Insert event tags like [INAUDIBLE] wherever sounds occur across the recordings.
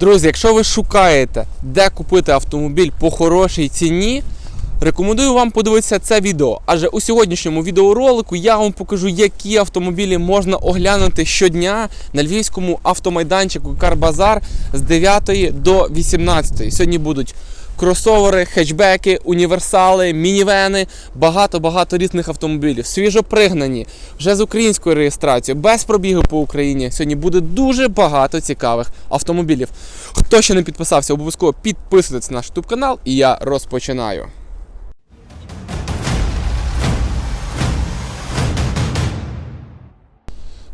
Друзі, якщо ви шукаєте, де купити автомобіль по хорошій ціні, рекомендую вам подивитися це відео. Адже у сьогоднішньому відеоролику я вам покажу, які автомобілі можна оглянути щодня на львівському автомайданчику Карбазар з 9 до 18. Сьогодні будуть кросовери, хетчбеки, універсали, мінівени, багато-багато різних автомобілів. Свіжопригнані, вже з українською реєстрацією, без пробігу по Україні. Сьогодні буде дуже багато цікавих автомобілів. Хто ще не підписався, обов'язково підписуйтесь на наш YouTube канал, і я розпочинаю.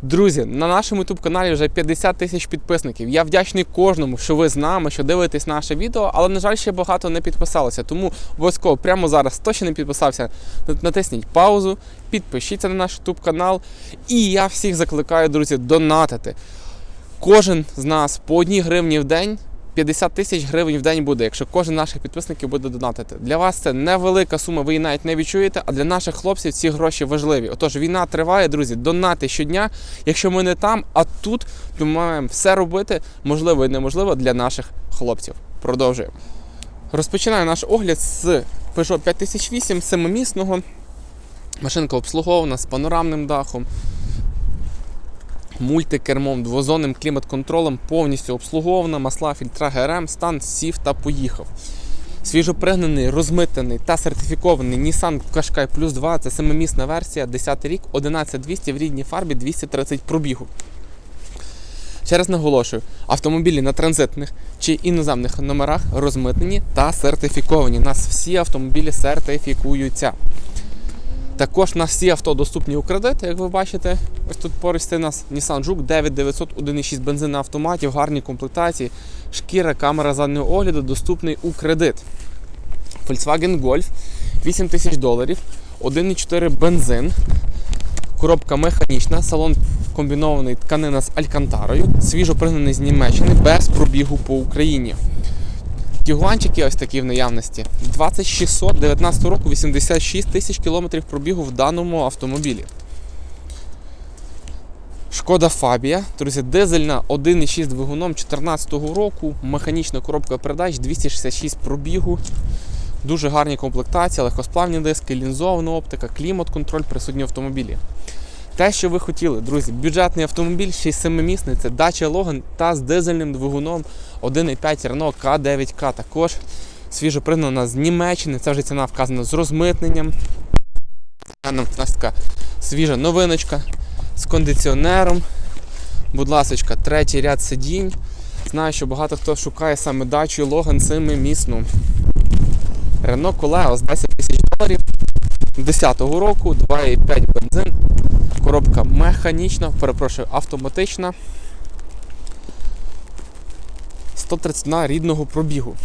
Друзі, на нашому youtube каналі вже 50 тисяч підписників. Я вдячний кожному, що ви з нами, що дивитесь наше відео, але на жаль, ще багато не підписалося. Тому обов'язково прямо зараз, хто ще не підписався, натисніть паузу, підпишіться на наш youtube канал. І я всіх закликаю, друзі, донатити. Кожен з нас по одній гривні в день. 50 тисяч гривень в день буде, якщо кожен наших підписників буде донатити. Для вас це невелика сума, ви її навіть не відчуєте, а для наших хлопців ці гроші важливі. Отож, війна триває, друзі, донати щодня. Якщо ми не там, а тут, то ми маємо все робити, можливо і неможливо для наших хлопців. Продовжуємо. Розпочинаю наш огляд з Peugeot 5008 семимісного. Машинка обслугована з панорамним дахом мультикермом, двозонним клімат-контролем, повністю обслугована, масла, фільтра ГРМ, стан сів та поїхав. Свіжопригнаний, розмитений та сертифікований Nissan Qashqai Plus 2 це семимісна версія, 10 рік, 11200 в рідній фарбі, 230 пробігу. Ще раз наголошую, автомобілі на транзитних чи іноземних номерах розмитнені та сертифіковані. У нас всі автомобілі сертифікуються. Також на всі авто доступні у кредит, як ви бачите. Ось тут поруч у нас Nissan Juke 9900 1.6 бензин на автоматі в гарній комплектації. Шкіра, камера заднього огляду доступний у кредит. Volkswagen Golf 8 тисяч доларів, 1.4 бензин, коробка механічна, салон комбінований тканина з алькантарою, свіжо пригнаний з Німеччини без пробігу по Україні. Тігуанчики ось такі в наявності. 2600 19 року 86 тисяч кілометрів пробігу в даному автомобілі. Шкода Фабія, друзі, дизельна 1,6 двигуном 2014 року, механічна коробка передач 266 пробігу. Дуже гарні комплектації, легкосплавні диски, лінзована оптика, клімат-контроль присутні в автомобілі. Те, що ви хотіли, друзі, бюджетний автомобіль, ще й семимісний, це Dacia Logan та з дизельним двигуном 1,5 Renault K9K. Також свіжо пригнана з Німеччини. Це вже ціна вказана з розмитненням. У нас така свіжа новиночка з кондиціонером. Будь ласка, третій ряд сидінь. Знаю, що багато хто шукає саме Dacia Logan семимісну. Renault Coleos 10 тисяч доларів. 10-го року 2,5 бензин. Коробка механічна, перепрошую, автоматична. 131 рідного пробігу.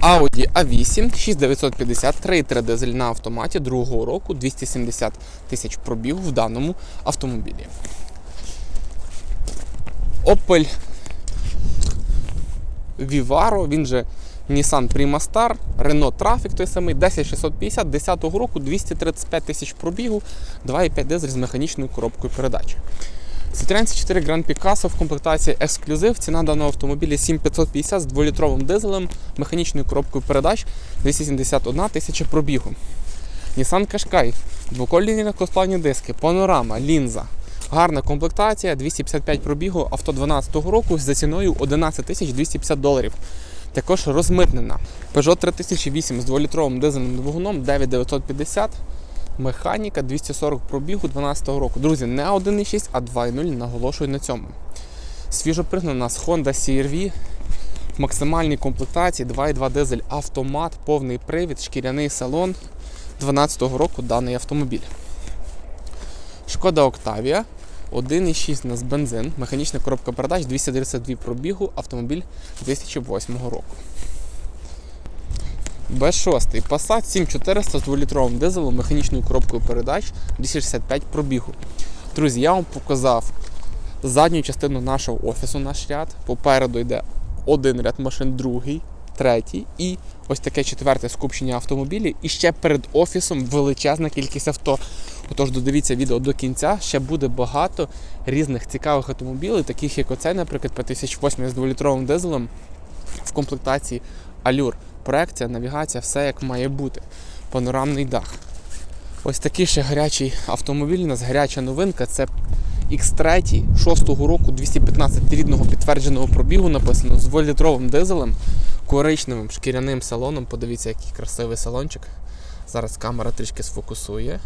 Audi A8 6950 3,3 дизель на автоматі другого року 270 тисяч пробігу в даному автомобілі. Opel Vivaro, він же Nissan Prima Star, Renault Traffic той самий, 10650 10 року 235 тисяч пробігу, 2,5 дизель з механічною коробкою передач. Citroen C4 Grand Picasso в комплектації ексклюзив. Ціна даного автомобіля 7550 з 2-літровим дизелем, механічною коробкою передач 271 тисяча пробігу. Nissan Qashqai, двоколінні легкосплавні диски, панорама, лінза. Гарна комплектація, 255 пробігу, авто 12 року за ціною 11 250 доларів. Також розмитнена. Peugeot 3008 з 2-літровим дизельним двигуном 9950. Механіка 240 пробігу 12 року. Друзі, не 1,6, а 2,0 наголошую на цьому. Свіжо пригнана у Honda CR-V в максимальній комплектації 2,2 дизель автомат, повний привід, шкіряний салон 12 року даний автомобіль. Шкода Octavia 1,6 у нас бензин, механічна коробка передач 232 пробігу, автомобіль 2008 року. Б6 Passat 7400 з 2-літровим дизелем, механічною коробкою передач 265 пробігу. Друзі, я вам показав задню частину нашого офісу, наш ряд. Попереду йде один ряд машин, другий, третій і ось таке четверте скупчення автомобілів. І ще перед офісом величезна кількість авто. Отож, додивіться відео до кінця. Ще буде багато різних цікавих автомобілів, таких як оцей, наприклад, 5008 з 2-літровим дизелем в комплектації Allure. Проекція, навігація, все як має бути. Панорамний дах. Ось такий ще гарячий автомобіль. У нас гаряча новинка. Це X3 6-го року 215 рідного підтвердженого пробігу написано з 2-літровим дизелем, коричневим шкіряним салоном. Подивіться, який красивий салончик. Зараз камера трішки сфокусує.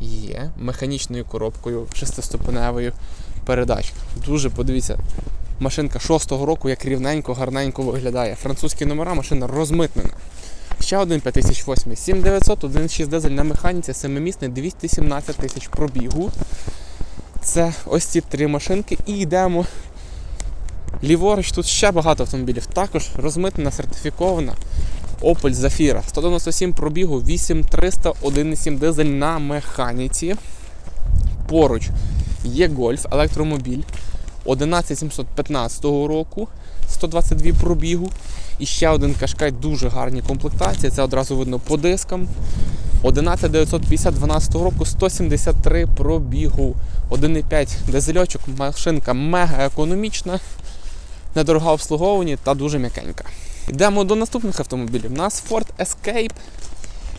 Є механічною коробкою шестиступеневою передач. Дуже подивіться, машинка 6-го року, як рівненько, гарненько виглядає. Французькі номера, машина розмитнена. Ще один 5008, 7900, 1.6 дизель на механіці, семимісний, 217 тисяч пробігу. Це ось ці три машинки. І йдемо ліворуч. Тут ще багато автомобілів. Також розмитнена, сертифікована Opel Zafira. 197 пробігу, 8300, 1.7 дизель на механіці. Поруч є гольф, електромобіль 11715 року, 122 пробігу. І ще один кашкай дуже гарні комплектації. Це одразу видно по дискам. 11950 12 року 173 пробігу. 1,5 дизельочок, машинка мега економічна, недорога обслуговування та дуже м'якенька. Йдемо до наступних автомобілів. У нас Ford Escape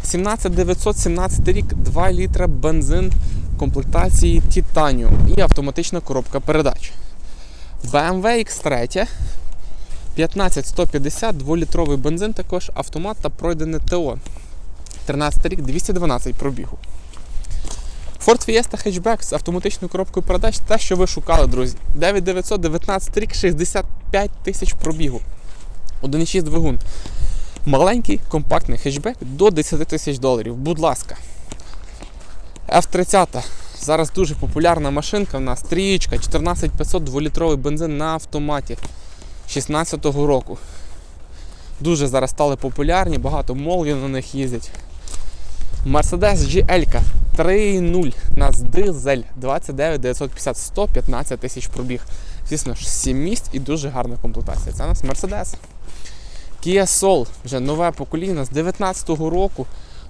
17917 рік, 2 літра бензин комплектації Titanium і автоматична коробка передач. BMW X3 15150, 2-літровий бензин, також автомат та пройдене ТО. 13 рік, 212 пробігу. Ford Fiesta Hatchback з автоматичною коробкою передач те, що ви шукали, друзі. 9919 рік, 65 тисяч пробігу. 1,6 двигун. Маленький компактний хетчбек до 10 тисяч доларів. Будь ласка. F30. Зараз дуже популярна машинка. У нас трієчка, 14500 2-літровий бензин на автоматі 16-го року. Дуже зараз стали популярні, багато молів на них їздять. Mercedes GL 3.0 у нас дизель 29 950 115 тисяч пробіг. Звісно ж, 7 місць і дуже гарна комплектація. Це у нас Mercedes. Kia Soul, вже нове покоління з 19-го року.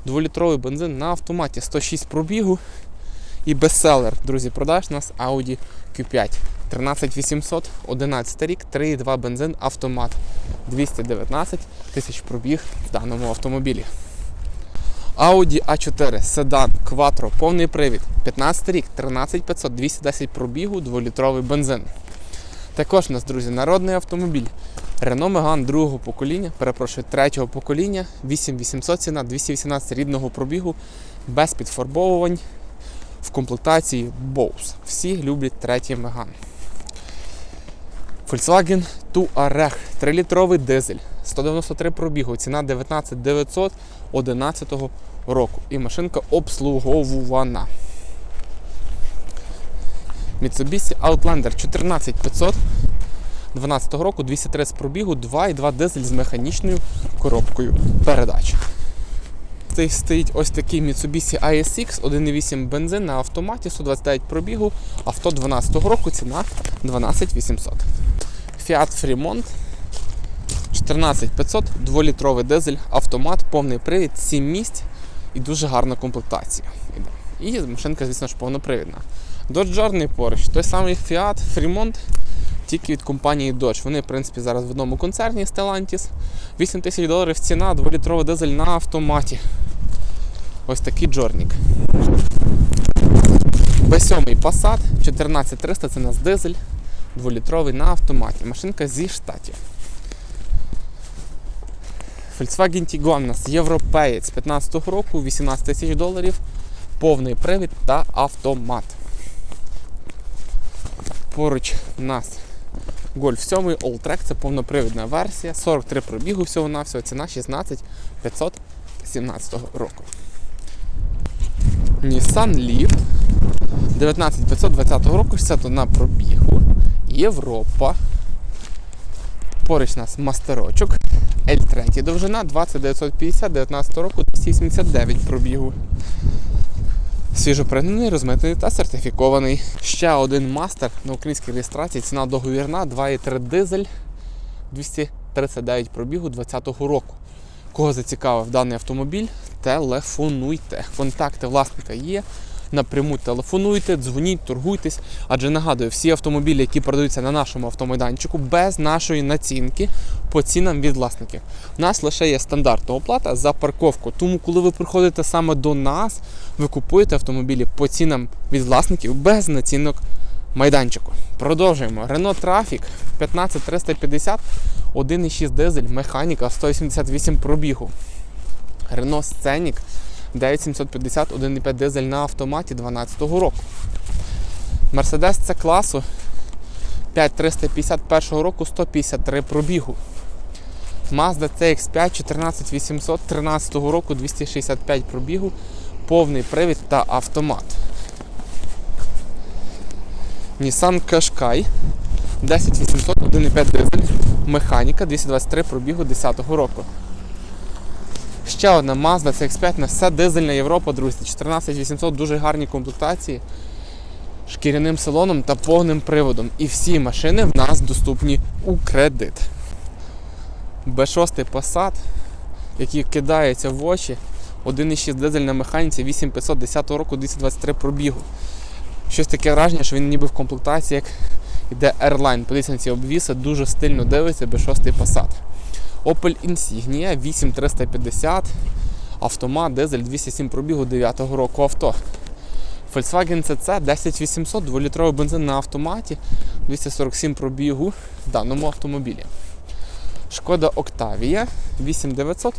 2-літровий бензин на автоматі 106 пробігу. І бестселер, друзі, продаж у нас Audi Q5. 13800, 11 рік, 3,2 бензин, автомат. 219 тисяч пробіг в даному автомобілі. Audi A4, седан, Quattro, повний привід, 15 рік, 13500, 210 пробігу, 2-літровий бензин. Також у нас, друзі, народний автомобіль. Renault Megane другого покоління, перепрошую, третього покоління, 8800 ціна, 218 рідного пробігу, без підфарбовувань, в комплектації Bose. Всі люблять третій Megane. Volkswagen Touareg, 3-літровий дизель, 193 пробігу, ціна 19 900 11 року. І машинка обслуговувана. Mitsubishi Outlander 14500 12 року, 230 пробігу, 2,2 дизель з механічною коробкою передач. Цей стоїть ось такий Mitsubishi ASX, 1,8 бензин на автоматі, 129 пробігу, авто 12 року, ціна 12800. Fiat Fremont 14500, 2-літровий дизель, автомат, повний привід, 7 місць і дуже гарна комплектація. І машинка, звісно ж, повнопривідна. Dodge Journey поруч, той самий Fiat Fremont, тільки від компанії Dodge. Вони, в принципі, зараз в одному концерні Stellantis. 8 тисяч доларів ціна, 2-літровий дизель на автоматі. Ось такий джорнік. B7 Passat 14300 це у нас дизель, 2-літровий на автоматі. Машинка зі штатів. Volkswagen Tiguan у нас європеєць 15 року, 18 тисяч доларів, повний привід та автомат. Поруч у нас Golf 7 Alltrack, це повнопривідна версія, 43 пробігу всього-навсього, ціна 16 517 року. Nissan Leaf 19520 року, 61 пробігу, Європа. Поруч у нас мастерочок. L3 довжина 20950 19 року 289 пробігу. Свіжопригнаний, розмитий та сертифікований. Ще один мастер на українській реєстрації. Ціна договірна, 2,3 дизель 239 пробігу 2020 року. Кого зацікавив даний автомобіль, телефонуйте. Контакти власника є. Напряму телефонуйте, дзвоніть, торгуйтесь. Адже нагадую, всі автомобілі, які продаються на нашому автомайданчику, без нашої націнки по цінам від власників. У нас лише є стандартна оплата за парковку. Тому, коли ви приходите саме до нас, ви купуєте автомобілі по цінам від власників без націнок майданчику. Продовжуємо. Renault Traffic 15350, 1,6 дизель, механіка 188 пробігу. Renault Scenic 9750, 1,5 дизель на автоматі 2012 року. Mercedes C класу 5351 року 153 пробігу. Mazda CX5 14800 13 року 265 пробігу, повний привід та автомат. Nissan Qashqai 10800 1,5 дизель, механіка 223 пробігу 10 року. Ще одна Mazda CX5 на все дизельна Європа, друзі. 14800 дуже гарні комплектації, шкіряним салоном та повним приводом. І всі машини в нас доступні у кредит. B6 Passat, який кидається в очі. 1,6 дизель на механіці 8510 року 223 пробігу. Щось таке враження, що він ніби в комплектації, як іде Airline. Подивіться на ці обвіси, дуже стильно дивиться B6 Passat. Opel Insignia 8350, автомат, дизель 207 пробігу 9 року авто. Volkswagen CC 10800, 2-літровий бензин на автоматі, 247 пробігу в даному автомобілі. Шкода Octavia 8900,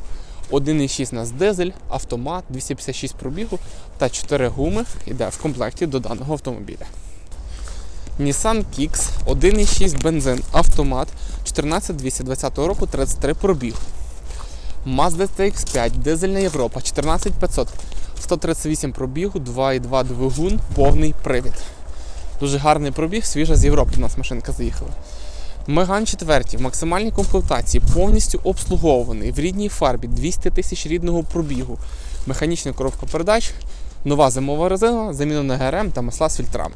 1,6 нас дизель, автомат, 256 пробігу та 4 гуми йде в комплекті до даного автомобіля. Nissan Kicks 1,6 бензин, автомат 14220 року 33 пробіг. Mazda CX5, дизельна Європа 14500, 138 пробігу, 2,2 двигун, повний привід. Дуже гарний пробіг, свіжа з Європи у нас машинка заїхала. Меган 4 в максимальній комплектації повністю обслуговуваний в рідній фарбі 200 тисяч рідного пробігу, механічна коробка передач, нова зимова резина, замінена ГРМ та масла з фільтрами.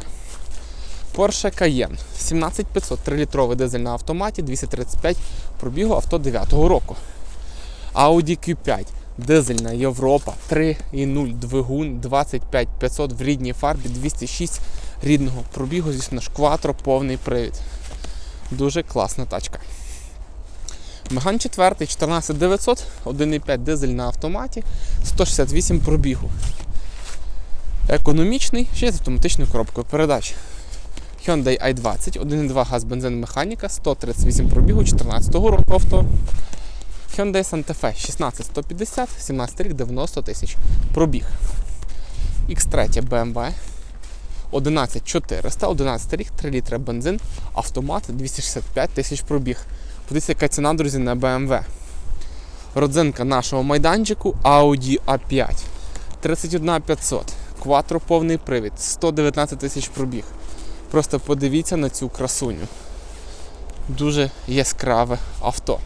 Porsche Cayenne 17500 3-літровий дизель на автоматі, 235 пробігу авто 9-го року. Audi Q5 дизельна Європа 3,0 двигун 25500 в рідній фарбі, 206 рідного пробігу, звісно ж, кватро, повний привід. Дуже класна тачка. Меган 4 14900, 1,5 дизель на автоматі, 168 пробігу. Економічний, ще з автоматичною коробкою передач. Hyundai i20, 1,2 газ бензин механіка, 138 пробігу 14 року авто. Hyundai Santa Fe 16150, 17 рік 90 тисяч пробіг. X3 BMW 11400, 11 рік, 3 літри бензин, автомат 265 тисяч пробіг. Подивіться, яка ціна, друзі, на BMW. Родзинка нашого майданчику Audi A5 31500, кватро повний привід, 119 тисяч пробіг. Просто подивіться на цю красуню. Дуже яскраве авто.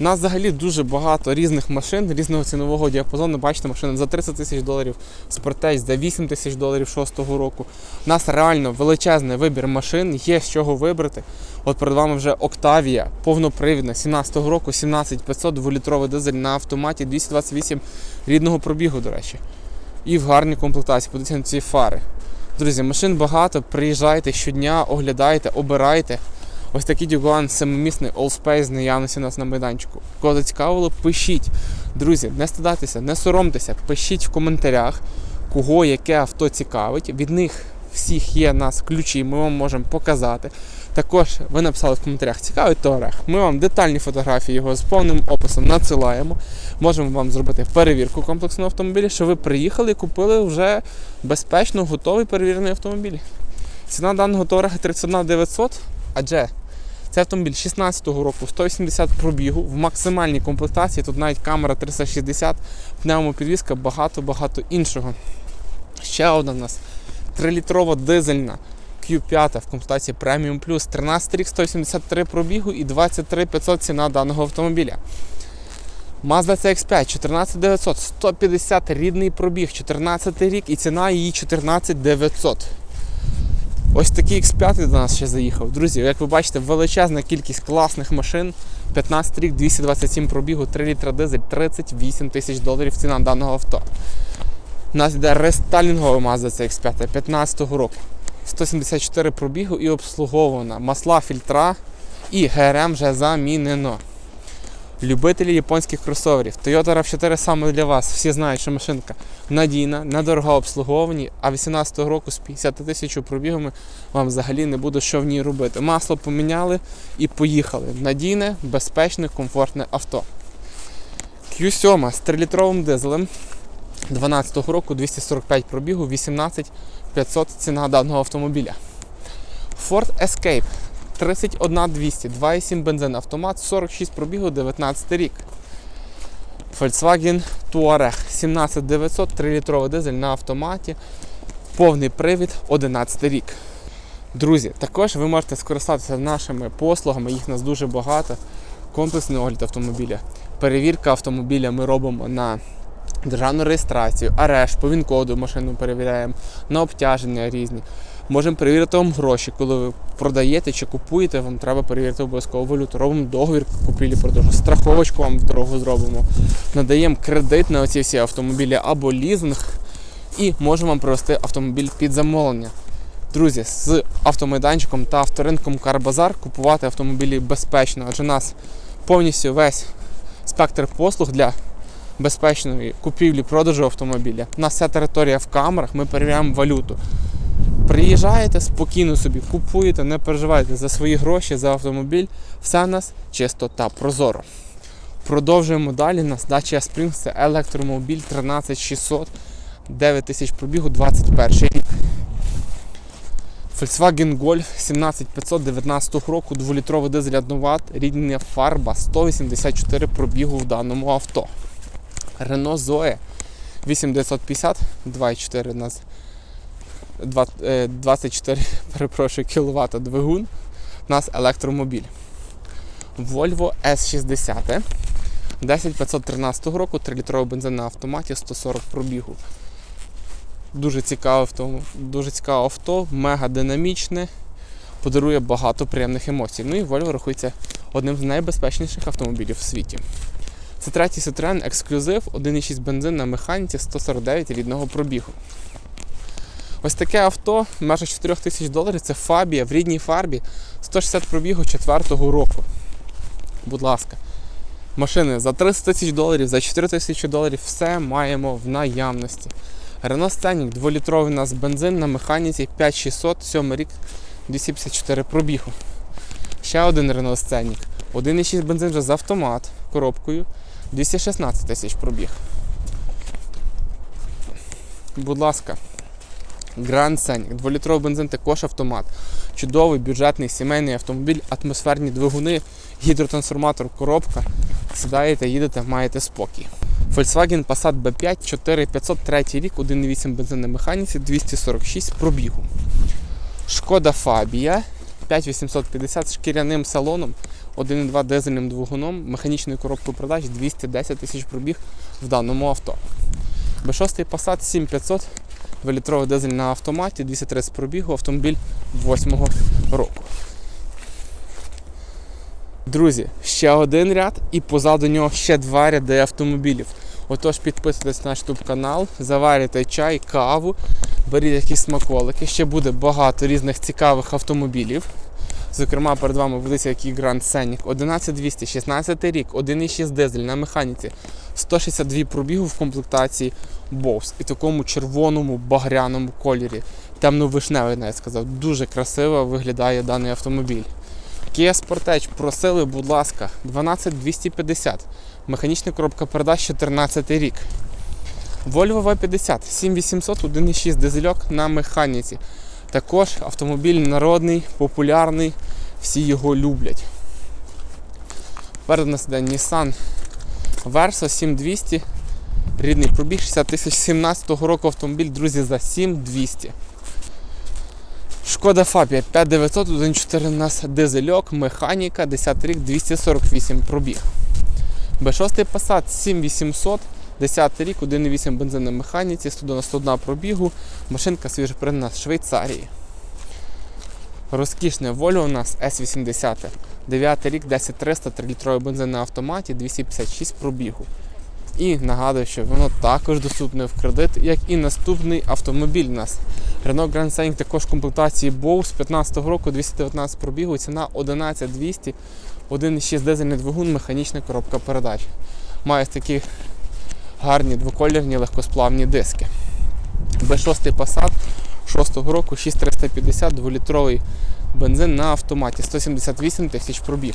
У нас взагалі дуже багато різних машин, різного цінового діапазону. Бачите, машина за 30 тисяч доларів, спортеч за 8 тисяч доларів 6-го року. У нас реально величезний вибір машин, є з чого вибрати. От перед вами вже Octavia, повнопривідна, 17-го року, 17500, 2-літровий дизель на автоматі, 228 рідного пробігу, до речі. І в гарній комплектації. Подивіться на ці фари. Друзі, машин багато, приїжджайте щодня, оглядайте, обирайте. Ось такий Дюгуан семимісний з наявності у нас на майданчику. Кого зацікавило, пишіть. Друзі, не стидайтеся, не соромтеся, пишіть в коментарях, кого яке авто цікавить. Від них всіх є нас ключі, ми вам можемо показати. Також ви написали в коментарях, цікавий Touareg. Ми вам детальні фотографії його з повним описом надсилаємо. Можемо вам зробити перевірку комплексного автомобіля, що ви приїхали і купили вже безпечно готовий перевірений автомобіль. Ціна даного Touareg 31 900, адже це автомобіль 16-го року, 180 пробігу в максимальній комплектації. Тут навіть камера 360, пневмопідвізка, багато-багато іншого. Ще одна в нас 3-літрова дизельна Q5 в комплектації Premium Plus, 13 рік, 183 пробігу і 23 500 ціна даного автомобіля. Mazda CX5 14900, 150 рідний пробіг, 14 рік і ціна її 14900. Ось такий X5 до нас ще заїхав. Друзі, як ви бачите, величезна кількість класних машин. 15 рік, 227 пробігу, 3 літра дизель, 38 тисяч доларів ціна даного авто. У нас йде рестайлінговий Mazda CX5 15 року. 174 пробігу і обслуговувана. Масла, фільтра і ГРМ вже замінено. Любителі японських кросоверів. Toyota RAV4 саме для вас. Всі знають, що машинка надійна, недорого обслуговувані, а 18-го року з 50 тисяч пробігами вам взагалі не буде що в ній робити. Масло поміняли і поїхали. Надійне, безпечне, комфортне авто. Q7 з 3-літровим дизелем 12-го року 245 пробігу, 18 500 ціна даного автомобіля. Ford Escape 31200, 2,7 бензин, автомат, 46 пробігу, 19 рік. Volkswagen Touareg 17900, 3-літровий дизель на автоматі, повний привід, 11 рік. Друзі, також ви можете скористатися нашими послугами, їх нас дуже багато. Комплексний огляд автомобіля. Перевірка автомобіля ми робимо на державну реєстрацію, арешт, по ВІН-коду машину перевіряємо, на обтяження різні. Можемо перевірити вам гроші, коли ви продаєте чи купуєте, вам треба перевірити обов'язково валюту. Робимо договір купівлі-продажу, страховочку вам в дорогу зробимо. Надаємо кредит на оці всі автомобілі або лізинг, і можемо вам привезти автомобіль під замовлення. Друзі, з автомайданчиком та авторинком Карбазар купувати автомобілі безпечно, адже у нас повністю весь спектр послуг для безпечної купівлі-продажу автомобіля. У нас вся територія в камерах, ми перевіряємо валюту. Приїжджаєте спокійно собі, купуєте, не переживайте за свої гроші, за автомобіль. Все у нас чисто та прозоро. Продовжуємо далі. Нас Dacia Spring це електромобіль 13600, 9000 пробігу, 21 рік. Volkswagen Golf 17519 року, 2-літровий дизель 1 Вт, рідня фарба, 184 пробігу в даному авто. Renault Zoe 8950, 2,4 у нас 2 е, 24 [LAUGHS] перепрошую, кВт двигун. У нас електромобіль. Volvo S60 10513 року, 3-літровий бензин на автоматі, 140 пробігу. Дуже цікаве авто, дуже цікаве авто, мега динамічне, подарує багато приємних емоцій. Ну і Volvo рахується одним з найбезпечніших автомобілів в світі. Це третій Citroen ексклюзив, 1,6 бензин на механіці 149 рідного пробігу. Ось таке авто, майже 4 тисяч доларів, це Фабія в рідній фарбі 160 пробігу 4-го року. Будь ласка, машини за 300 тисяч доларів, за 4 тисячі доларів все маємо в наявності. Renault Scenic 2-літровий у нас бензин на механіці 5600, 7 рік 254 пробігу. Ще один Renault Scenic. 1,6 бензин вже з автомат коробкою 216 тисяч пробіг. Будь ласка, Grand Scenic, 2-літровий бензин також автомат. Чудовий бюджетний сімейний автомобіль, атмосферні двигуни, гідротрансформатор, коробка. Сідаєте, їдете, маєте спокій. Volkswagen Passat B5 4503 рік, 1,8 бензин на механіці, 246 пробігу. Шкода Fabia 5850 з шкіряним салоном, 1,2 дизельним двигуном, механічною коробкою продаж 210 тисяч пробіг в даному авто. B6 Passat 7500, 2-літровий дизель на автоматі, 230 пробігу, автомобіль 8 року. Друзі, ще один ряд і позаду нього ще два ряди автомобілів. Отож, підписуйтесь на наш YouTube канал, заварюйте чай, каву, беріть якісь смаколики. Ще буде багато різних цікавих автомобілів. Зокрема, перед вами ведеться який Grand Scenic 11200, 16 рік, 1,6 дизель на механіці, 162 пробігу в комплектації Bose і такому червоному багряному кольорі. Темно-вишневий, навіть сказав. Дуже красиво виглядає даний автомобіль. Kia Sportage просили, будь ласка, 12250. Механічна коробка передач 14 рік. Volvo V50 7800, 1,6 дизельок на механіці. Також автомобіль народний, популярний, всі його люблять. Перед нас іде Nissan Versa 7200. Рідний пробіг 60 тисяч 17 року автомобіль, друзі, за 7200. Шкода Фабія 5900, 1.4 у нас дизельок, механіка, 10 рік, 248 пробіг. B6 Passat 7800, 10 рік, 1.8 бензин на механіці, 191 пробігу, машинка свіжопринна з Швейцарії. Розкішне Volvo у нас S80. 9 рік, 10300, 3-літровий бензин на автоматі, 256 пробігу. І нагадую, що воно також доступне в кредит, як і наступний автомобіль у нас. Renault Grand Scenic також в комплектації Bow з 15 року 219 пробігу, ціна 11200, 1,6 дизельний двигун, механічна коробка передач. Має такі гарні двоколірні легкосплавні диски. B6 Passat 6 року 6350 2-літровий бензин на автоматі, 178 тисяч пробіг.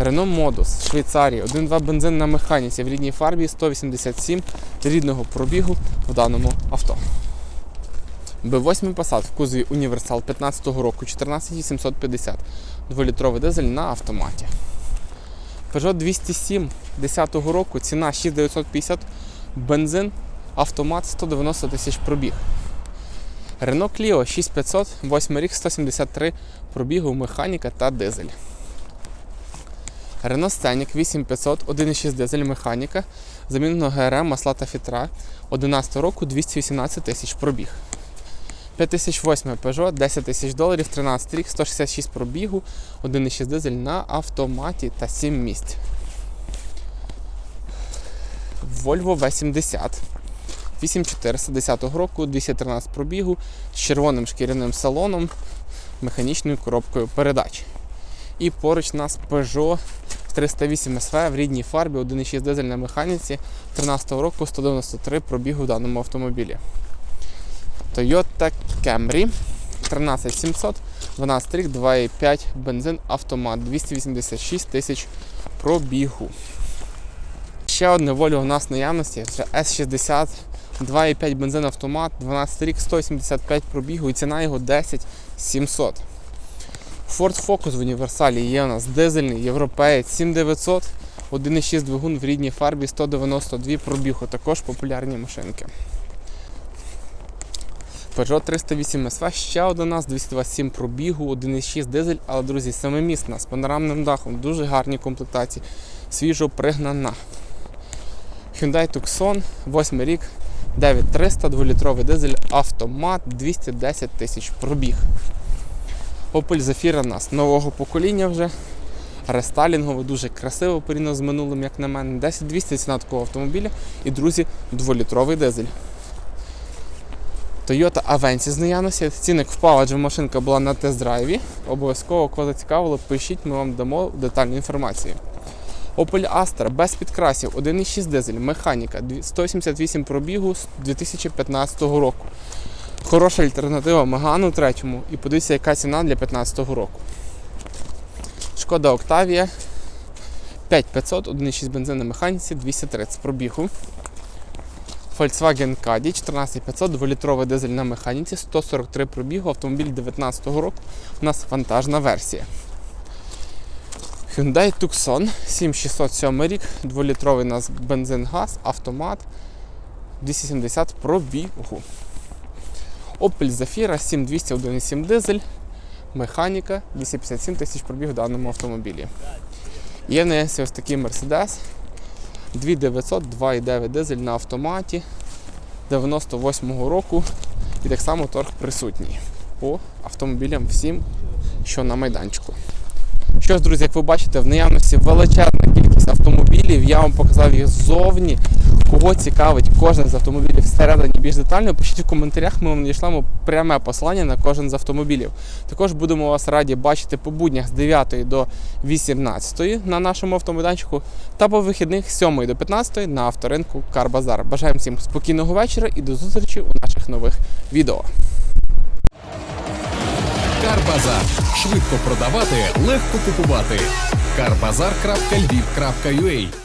Renault Modus Швейцарії, 1.2 бензин на механіці в рідній фарбі 187 рідного пробігу в даному авто. B8 Passat в кузові Універсал 15 року 14750 2-літровий дизель на автоматі. Peugeot 207 10 року, ціна 6950, бензин, автомат 190 тисяч пробіг. Renault Clio 6500, 8 рік 173 пробігу, механіка та дизель. Renault Scenic 8500, 1,6 дизель механіка, замінено ГРМ, масла та фітра, 11 року 218 тисяч пробіг. 5008 Peugeot, 10 тисяч доларів, 13 рік, 166 пробігу, 1,6 дизель на автоматі та 7 місць. Volvo V70. 8410 року, 213 пробігу з червоним шкіряним салоном, механічною коробкою передач. І поруч у нас Peugeot 308 SV в рідній фарбі, 1,6 дизель на механіці 13 року 193 пробігу в даному автомобілі. Toyota Camry 13700, 12 рік, 2,5 бензин автомат, 286 тисяч пробігу. Ще одне Volvo у нас в наявності це S60, 2,5 бензин автомат, 12 рік, 185 пробігу і ціна його 10 700. Ford Focus в універсалі є у нас дизельний європеєць 7900, 1,6 двигун в рідній фарбі, 192 пробігу, також популярні машинки. Peugeot 308 SV, ще один нас 227 пробігу, 1,6 дизель, але, друзі, семимісна з панорамним дахом, дуже гарні комплектації, свіжо пригнана. Hyundai Tucson, 8 рік, 9300, 2-літровий дизель, автомат, 210 тисяч пробіг. Opel Zafira нас нового покоління вже. Рестайлінговий, дуже красиво порівняно з минулим, як на мене. 10-200 ціна такого автомобіля. І, друзі, 2-літровий дизель. Toyota Avensis з наявності. Цінник впав, адже машинка була на тест-драйві. Обов'язково, кого зацікавило, пишіть, ми вам дамо детальну інформацію. Opel Astra без підкрасів, 1,6 дизель, механіка, 178 пробігу з 2015 року. Хороша альтернатива Мегану третьому. І подивіться, яка ціна для 2015 року. Шкода Octavia 5500, 1,6 бензин на механіці, 230 пробігу. Volkswagen Caddy 14500, 2-літровий дизель на механіці, 143 пробігу, автомобіль 2019 року. У нас вантажна версія. Hyundai Tucson 7607 рік, 2-літровий у нас бензин-газ, автомат, 270 пробігу. Opel Zafira 7200 1,7 дизель, механіка, 257 тисяч пробіг в даному автомобілі. Є в нас ось такий Mercedes 2900, 2,9 дизель на автоматі 98-го року. І так само торг присутній по автомобілям всім, що на майданчику. Що ж, друзі, як ви бачите, в наявності величезна кількість автомобілів. Я вам показав їх ззовні. Кого цікавить кожен з автомобілів всередині більш детально, пишіть в коментарях, ми вам надішлемо пряме послання на кожен з автомобілів. Також будемо вас раді бачити по буднях з 9 до 18 на нашому автомайданчику та по вихідних з 7 до 15 на авторинку Карбазар. Бажаємо всім спокійного вечора і до зустрічі у наших нових відео. Карбазар. Швидко продавати, легко купувати. Карбазар.львів.ua